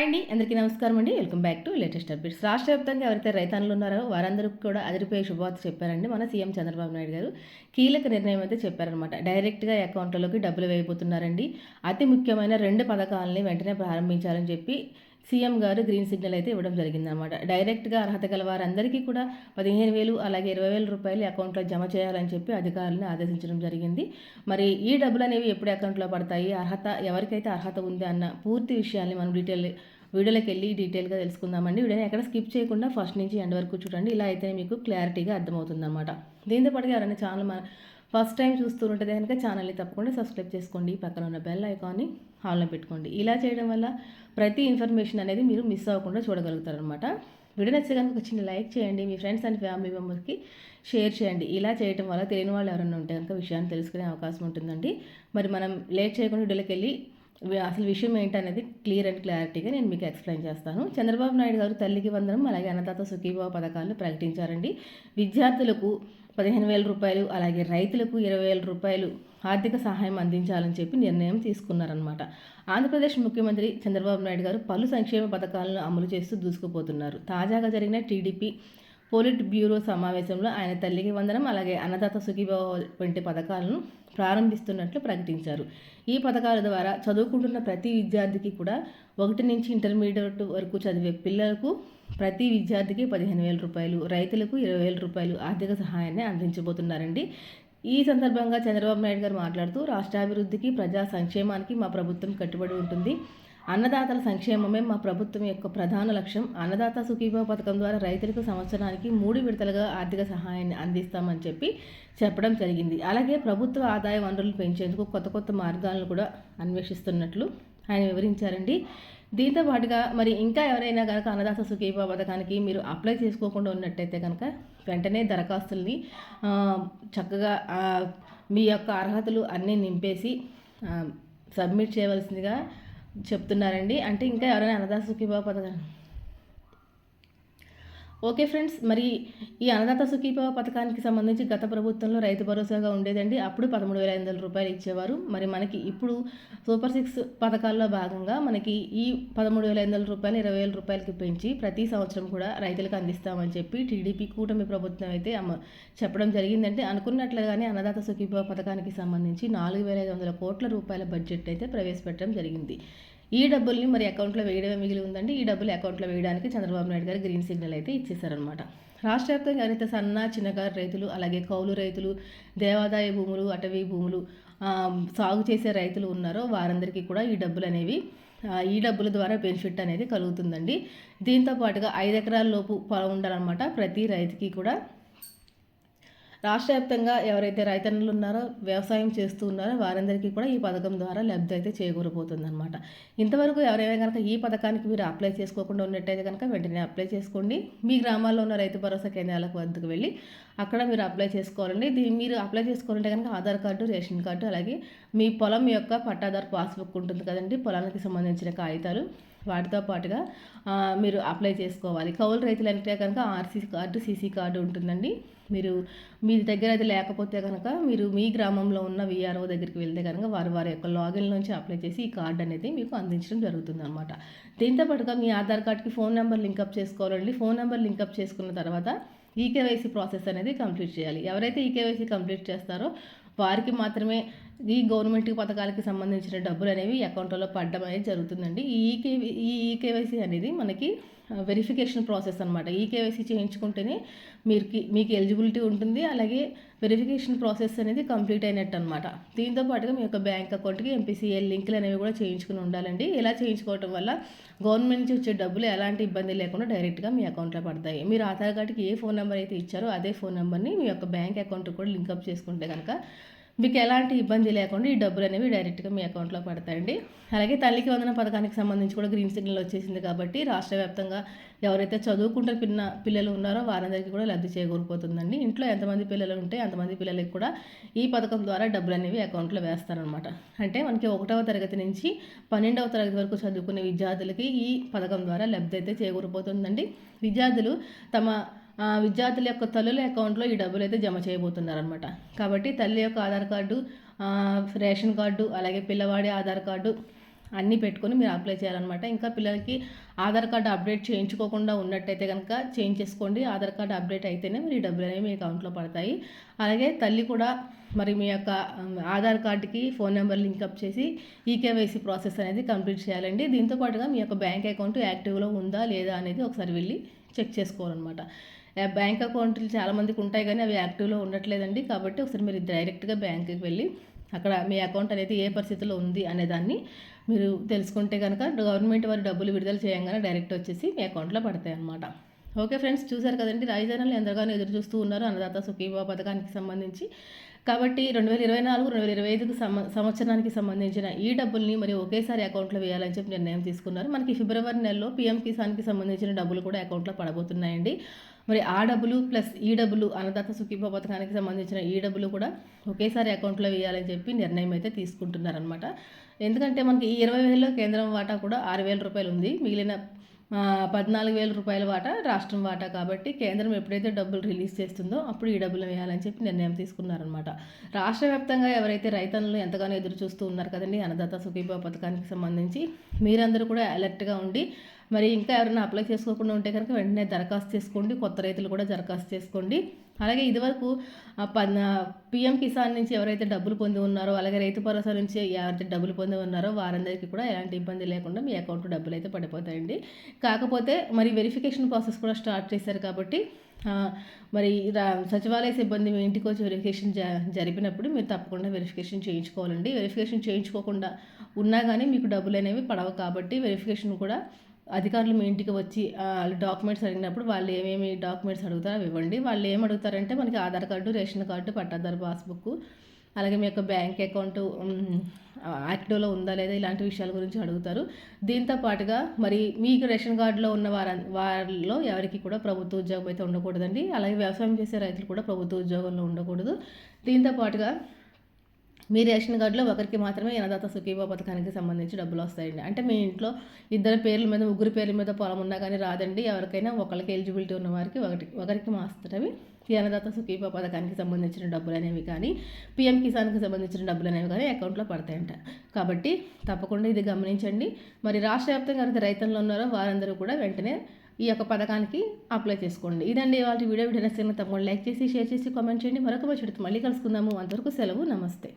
Hi అండి అందరికీ నమస్కారం అండి. Welcome back to latest updates. రాష్ట్ర వ్యాప్తంగా ఎవరైతే రైతాన్లు ఉన్నారో వారందరికీ కూడా అదిరిపోయే శుభవార్త చెప్పారండి మన సీఎం చంద్రబాబు నాయుడు గారు. కీలక నిర్ణయం అయితే చెప్పారనమాట డైరెక్ట్గా అకౌంట్లలోకి డబ్బులు వేయబోతున్నారండి. అతి ముఖ్యమైన రెండు పథకాలని వెంటనే ప్రారంభించాలని చెప్పి సీఎం గారు గ్రీన్ సిగ్నల్ అయితే ఇవ్వడం జరిగిందనమాట డైరెక్ట్గా అర్హత గల వారందరికీ కూడా పదిహేను వేలు అలాగే ఇరవై వేల రూపాయలు అకౌంట్లో జమ చేయాలని చెప్పి అధికారులను ఆదేశించడం జరిగింది. మరి ఈ డబ్బులు అనేవి ఎప్పుడు అకౌంట్లో పడతాయి? అర్హత ఎవరికైతే అర్హత ఉంది అన్న పూర్తి విషయాల్ని మనం డీటెయిల్ వీడియోలోకి వెళ్ళి డీటెయిల్గా తెలుసుకుందామండి. వీడియోని ఎక్కడ స్కిప్ చేయకుండా ఫస్ట్ నుంచి ఎండ్ వరకు చూడండి. ఇలా అయితే మీకు క్లారిటీగా అర్థమవుతుంది అనమాట దీంతోపాటుగా ఎవరైనా ఛానల్ మన ఫస్ట్ టైం చూస్తుంటే కనుక ఛానల్ని తప్పకుండా సబ్స్క్రైబ్ చేసుకోండి. పక్కన ఉన్న బెల్ ఐకాన్ని హాల్లో పెట్టుకోండి. ఇలా చేయడం వల్ల ప్రతి ఇన్ఫర్మేషన్ అనేది మీరు మిస్ అవ్వకుండా చూడగలుగుతారనమాట వీడియో నచ్చితే కనుక ఒక చిన్న లైక్ చేయండి. మీ ఫ్రెండ్స్ అండ్ ఫ్యామిలీ మెంబర్స్కి షేర్ చేయండి. ఇలా చేయడం వల్ల తెలియని వాళ్ళు ఎవరైనా ఉంటే కనుక విషయాన్ని తెలుసుకునే అవకాశం ఉంటుందండి. మరి మనం లేట్ చేయకుండా వీడియోకి వెళ్ళి అసలు విషయం ఏంటనేది క్లియర్ అండ్ క్లారిటీగా నేను మీకు ఎక్స్ప్లెయిన్ చేస్తాను. చంద్రబాబు నాయుడు గారు తల్లికి వందనం అలాగే అన్నదాత సుఖీభావ పథకాలు ప్రకటించారండి. విద్యార్థులకు పదిహేను వేల రూపాయలు అలాగే రైతులకు ఇరవై వేల రూపాయలు ఆర్థిక సహాయం అందించాలని చెప్పి నిర్ణయం తీసుకున్నారనమాట ఆంధ్రప్రదేశ్ ముఖ్యమంత్రి చంద్రబాబు నాయుడు గారు పలు సంక్షేమ పథకాలను అమలు చేస్తూ దూసుకుపోతున్నారు. తాజాగా జరిగిన టీడీపీ పోలిట్ బ్యూరో సమావేశంలో ఆయన తల్లికి వందనం అలాగే అన్నదాత సుఖీభావ వంటి పథకాలను ప్రారంభిస్తున్నట్లు ప్రకటించారు. ఈ పథకాల ద్వారా చదువుకుంటున్న ప్రతి విద్యార్థికి కూడా ఒకటి నుంచి ఇంటర్మీడియట్ వరకు చదివే పిల్లలకు ప్రతి విద్యార్థికి పదిహేను వేల రూపాయలు రైతులకు ఇరవై వేల రూపాయలు ఆర్థిక సహాయాన్ని అందించబోతున్నారండి. ఈ సందర్భంగా చంద్రబాబు నాయుడు గారు మాట్లాడుతూ రాష్ట్రాభివృద్ధికి ప్రజా సంక్షేమానికి మా ప్రభుత్వం కట్టుబడి ఉంటుంది. అన్నదాతల సంక్షేమమే మా ప్రభుత్వం యొక్క ప్రధాన లక్ష్యం. అన్నదాత సుఖీభావ పథకం ద్వారా రైతులకు సంవత్సరానికి మూడు విడతలుగా ఆర్థిక సహాయాన్ని అందిస్తామని చెప్పి చెప్పడం జరిగింది. అలాగే ప్రభుత్వ ఆదాయ వనరులు పెంచేందుకు కొత్త కొత్త మార్గాలను కూడా అన్వేషిస్తున్నట్లు ఆయన వివరించారండి. దీంతో పాటుగా మరి ఇంకా ఎవరైనా కనుక అన్నదాత సుఖీభావ పథకానికి మీరు అప్లై చేసుకోకుండా ఉన్నట్టయితే కనుక వెంటనే దరఖాస్తుల్ని చక్కగా మీ యొక్క అర్హతలు అన్నీ నింపేసి సబ్మిట్ చేయవలసిందిగా చెప్తున్నారండి. అంటే ఇంకా ఎవరైనా అన్నదాన సుఖీభావ పథకం ఓకే ఫ్రెండ్స్ మరి ఈ అన్నదాత సుఖీభవ పథకానికి సంబంధించి గత ప్రభుత్వంలో రైతు భరోసాగా ఉండేదండి. అప్పుడు పదమూడు వేల ఐదు వందల రూపాయలు ఇచ్చేవారు. మరి మనకి ఇప్పుడు సూపర్ సిక్స్ పథకాల్లో భాగంగా మనకి ఈ పదమూడు వేల ఐదు వందల రూపాయలు ఇరవై వేల రూపాయలకి పెంచి ప్రతి సంవత్సరం కూడా రైతులకు అందిస్తామని చెప్పి టీడీపీ కూటమి ప్రభుత్వం అయితే అమ్మ చెప్పడం జరిగిందంటే అనుకున్నట్లుగానే అన్నదాత సుఖీభవ పథకానికి సంబంధించి నాలుగు వేల ఐదు వందల కోట్ల రూపాయల బడ్జెట్ అయితే ప్రవేశపెట్టడం జరిగింది. ఈ డబ్బుల్ని మరి అకౌంట్లో వేయడమే మిగిలి ఉందండి ఈ డబ్బులు అకౌంట్లో వేయడానికి చంద్రబాబు నాయుడు గారు గ్రీన్ సిగ్నల్ అయితే ఇచ్చేశారనమాట రాష్ట్ర వ్యాప్తంగా ఎవరైతే సన్న చిన్నకారు రైతులు అలాగే కౌలు రైతులు దేవాదాయ భూములు అటవీ భూములు సాగు చేసే రైతులు ఉన్నారో వారందరికీ కూడా ఈ డబ్బులు అనేవి ఈ డబ్బుల ద్వారా బెనిఫిట్ అనేది కలుగుతుందండి. దీంతో పాటుగా ఐదు ఎకరాల లోపు పొలం ఉండాలన్నమాట ప్రతి రైతుకి కూడా. రాష్ట్ర వ్యాప్తంగా ఎవరైతే రైతన్నులు ఉన్నారో వ్యవసాయం చేస్తూ ఉన్నారో వారందరికీ కూడా ఈ పథకం ద్వారా లబ్ధి అయితే చేకూరబోతుంది అనమాట ఇంతవరకు ఎవరైనా కనుక ఈ పథకానికి మీరు అప్లై చేసుకోకుండా ఉన్నట్టయితే కనుక వెంటనే అప్లై చేసుకోండి. మీ గ్రామాల్లో ఉన్న రైతు భరోసా కేంద్రాలకు వద్దకు వెళ్ళి అక్కడ మీరు అప్లై చేసుకోవాలండి. దీన్ని మీరు అప్లై చేసుకోవాలంటే కనుక ఆధార్ కార్డు రేషన్ కార్డు అలాగే మీ పొలం యొక్క పట్టాదారు పాస్బుక్ ఉంటుంది కదండి. పొలానికి సంబంధించిన కాగితాలు. వాటితో పాటుగా మీరు అప్లై చేసుకోవాలి. కౌలు రైతులు అంటే కనుక ఆర్సీ కార్డు సీసీ కార్డు ఉంటుందండి. మీరు మీ దగ్గర అది లేకపోతే కనుక మీరు మీ గ్రామంలో ఉన్న విఆర్ఓ దగ్గరికి వెళ్తే కనుక వారు వారి యొక్క లాగిన్ నుంచి అప్లై చేసి ఈ కార్డు అనేది మీకు అందించడం జరుగుతుంది అనమాట దీంతో పాటుగా మీ ఆధార్ కార్డ్కి ఫోన్ నెంబర్ లింకప్ చేసుకోవాలండి. ఫోన్ నెంబర్ లింకప్ చేసుకున్న తర్వాత ఈకేవైసీ ప్రాసెస్ అనేది కంప్లీట్ చేయాలి. ఎవరైతే ఈకేవైసీ కంప్లీట్ చేస్తారో వారికి మాత్రమే ఈ గవర్నమెంట్ పథకాలకి సంబంధించిన డబ్బులు అనేవి అకౌంట్లో పడడం అనేది జరుగుతుందండి. ఈ ఈకే ఈ ఈకేవైసీ అనేది మనకి వెరిఫికేషన్ ప్రాసెస్ అనమాట ఈ కేవైసీ చేయించుకుంటేనే మీరు మీకు ఎలిజిబిలిటీ ఉంటుంది. అలాగే వెరిఫికేషన్ ప్రాసెస్ అనేది కంప్లీట్ అయినట్టు అనమాట దీంతో పాటుగా మీ యొక్క బ్యాంక్ అకౌంట్కి ఎంపీసీఎల్ లింకులు అనేవి కూడా చేయించుకుని ఉండాలండి. ఇలా చేయించుకోవటం వల్ల గవర్నమెంట్ నుంచి వచ్చే డబ్బులు ఎలాంటి ఇబ్బంది లేకుండా డైరెక్ట్గా మీ అకౌంట్లో పడతాయి. మీరు ఆధార్ కార్డుకి ఏ ఫోన్ నెంబర్ అయితే ఇచ్చారో అదే ఫోన్ నెంబర్ని మీ యొక్క బ్యాంక్ అకౌంట్కి కూడా లింకప్ చేసుకుంటే కనుక మీకు ఎలాంటి ఇబ్బంది లేకుండా ఈ డబ్బులు అనేవి డైరెక్ట్గా మీ అకౌంట్లో పడతాయండి. అలాగే తల్లికి వందన పథకానికి సంబంధించి కూడా గ్రీన్ సిగ్నల్ వచ్చేసింది కాబట్టి రాష్ట్ర వ్యాప్తంగా ఎవరైతే చదువుకుంటే పిన్న పిల్లలు ఉన్నారో వారందరికీ కూడా లబ్ధి చేకూరిపోతుందండి. ఇంట్లో ఎంతమంది పిల్లలు ఉంటే అంతమంది పిల్లలకి కూడా ఈ పథకం ద్వారా డబ్బులు అనేవి అకౌంట్లో వేస్తారనమాట అంటే మనకి ఒకటవ తరగతి నుంచి పన్నెండవ తరగతి వరకు చదువుకునే విద్యార్థులకి ఈ పథకం ద్వారా లబ్ధి అయితే చేకూరిపోతుందండి. విద్యార్థులు తమ విద్యార్థుల యొక్క తల్లుల అకౌంట్లో ఈ డబ్బులు అయితే జమ చేయబోతున్నారనమాట కాబట్టి తల్లి యొక్క ఆధార్ కార్డు రేషన్ కార్డు అలాగే పిల్లవాడి ఆధార్ కార్డు అన్నీ పెట్టుకొని మీరు అప్లై చేయాలన్నమాట. ఇంకా పిల్లలకి ఆధార్ కార్డు అప్డేట్ చేయించుకోకుండా ఉన్నట్టయితే కనుక చేంజ్ చేసుకోండి. ఆధార్ కార్డు అప్డేట్ అయితేనే మీరు ఈ డబ్బులు అనేవి మీ అకౌంట్లో పడతాయి. అలాగే తల్లి కూడా మరి మీ యొక్క ఆధార్ కార్డుకి ఫోన్ నెంబర్ లింకప్ చేసి ఈకేవైసీ ప్రాసెస్ అనేది కంప్లీట్ చేయాలండి. దీంతో పాటుగా మీ యొక్క బ్యాంక్ అకౌంట్ యాక్టివ్లో ఉందా లేదా అనేది ఒకసారి వెళ్ళి చెక్ చేసుకోవాలన్నమాట. బ్యాంక్ అకౌంట్లు చాలామందికి ఉంటాయి కానీ అవి యాక్టివ్లో ఉండట్లేదండి. కాబట్టి ఒకసారి మీరు డైరెక్ట్గా బ్యాంక్కి వెళ్ళి అక్కడ మీ అకౌంట్ అనేది ఏ పరిస్థితిలో ఉంది అనేదాన్ని మీరు తెలుసుకుంటే కనుక గవర్నమెంట్ వారు డబ్బులు విడుదల చేయంగానే డైరెక్ట్ వచ్చేసి మీ అకౌంట్లో పడతాయి అన్నమాట. ఓకే ఫ్రెండ్స్ చూసారు కదండి రాజధానిలో ఎంతగానో ఎదురు చూస్తూ ఉన్నారు అన్నదాత సుఖీభా పథకానికి సంబంధించి. కాబట్టి రెండు వేల ఇరవై నాలుగు రెండు వేల ఇరవై ఐదుకు సమ సంవత్సరానికి సంబంధించిన ఈ డబ్బుల్ని మరి ఒకేసారి అకౌంట్లో వేయాలని చెప్పి నిర్ణయం తీసుకున్నారు. మనకి ఫిబ్రవరి నెలలో పీఎం కిసాన్కి సంబంధించిన డబ్బులు కూడా అకౌంట్లో పడబోతున్నాయండి. మరి ఆ డబ్బులు ప్లస్ ఈ డబ్బులు అన్నదాత సుఖీభావ పథకానికి సంబంధించిన ఈ డబ్బులు కూడా ఒకేసారి అకౌంట్లో వేయాలని చెప్పి నిర్ణయం అయితే తీసుకుంటున్నారనమాట ఎందుకంటే మనకి ఈ ఇరవై వేలలో కేంద్రం వాటా కూడా ఆరు వేల రూపాయలు ఉంది. మిగిలిన పద్నాలుగు వేల రూపాయల వాటా రాష్ట్రం వాటా కాబట్టి కేంద్రం ఎప్పుడైతే డబ్బులు రిలీజ్ చేస్తుందో అప్పుడు ఈ డబ్బులు వేయాలని చెప్పి నిర్ణయం తీసుకున్నారనమాట రాష్ట్ర వ్యాప్తంగా ఎవరైతే రైతన్నులు ఎంతగానో ఎదురు చూస్తూ ఉన్నారు కదండి అన్నదాత సుఖీభావ పథకానికి సంబంధించి మీరందరూ కూడా అలర్ట్గా ఉండి మరి ఇంకా ఎవరైనా అప్లై చేసుకోకుండా ఉంటే కనుక వెంటనే దరఖాస్తు చేసుకోండి. కొత్త రైతులు కూడా దరఖాస్తు చేసుకోండి. అలాగే ఇదివరకు పిఎం కిసాన్ నుంచి ఎవరైతే డబ్బులు పొంది ఉన్నారో అలాగే రైతు భరోసా నుంచి ఎవరైతే డబ్బులు పొంది ఉన్నారో వారందరికీ కూడా ఎలాంటి ఇబ్బంది లేకుండా మీ అకౌంట్ డబ్బులు అయితే పడిపోతాయండి. కాకపోతే మరి వెరిఫికేషన్ ప్రాసెస్ కూడా స్టార్ట్ చేశారు కాబట్టి మరి సచివాలయ సిబ్బంది మీ ఇంటికి వచ్చి వెరిఫికేషన్ జ జరిపినప్పుడు మీరు తప్పకుండా వెరిఫికేషన్ చేయించుకోవాలండి. వెరిఫికేషన్ చేయించుకోకుండా ఉన్నా కానీ మీకు డబ్బులు అనేవి పడవు కాబట్టి వెరిఫికేషన్ కూడా అధికారులు మీ ఇంటికి వచ్చి వాళ్ళు డాక్యుమెంట్స్ అడిగినప్పుడు వాళ్ళు ఏమేమి డాక్యుమెంట్స్ అడుగుతారో అవి ఇవ్వండి. వాళ్ళు ఏం అడుగుతారంటే మనకి ఆధార్ కార్డు రేషన్ కార్డు పట్టాదారు పాస్బుక్ అలాగే మీ యొక్క బ్యాంక్ అకౌంట్ యాక్టివ్లో ఉందా లేదా ఇలాంటి విషయాల గురించి అడుగుతారు. దీంతో పాటుగా మరి మీకు రేషన్ కార్డులో ఉన్న వార వారిలో ఎవరికి కూడా ప్రభుత్వ ఉద్యోగం అయితే ఉండకూడదండి. అలాగే వ్యవసాయం చేసే రైతులు కూడా ప్రభుత్వ ఉద్యోగంలో ఉండకూడదు. దీంతో పాటుగా మీ రేషన్ కార్డులో ఒకరికి మాత్రమే అన్నదాత సుఖీభా పథకానికి సంబంధించి డబ్బులు వస్తాయండి. అంటే మీ ఇంట్లో ఇద్దరు పేర్ల మీద ముగ్గురు పేర్ల మీద పొలం ఉన్నా కానీ రాదండి. ఎవరికైనా ఒకరికి ఎలిజిబిలిటీ ఉన్న వారికి ఒకటి ఒకరికి మాత్రమే ఈ అన్నదాత సుఖీభా పథకానికి సంబంధించిన డబ్బులు అనేవి కానీ పిఎం కిసాన్కి సంబంధించిన డబ్బులు అనేవి కానీ అకౌంట్లో పడతాయంట. కాబట్టి తప్పకుండా ఇది గమనించండి. మరి రాష్ట్ర వ్యాప్తంగా ఎవరైతే రైతులు ఉన్నారో వారందరూ కూడా వెంటనే ఈ యొక్క పథకానికి అప్లై చేసుకోండి. ఇదండి వాళ్ళ వీడియో. వీడియో సినిమా తప్పకుండా లైక్ చేసి షేర్ చేసి కామెంట్ చేయండి. మరొక మంచి మళ్ళీ కలుసుకుందాము. అంతవరకు సెలవు. నమస్తే.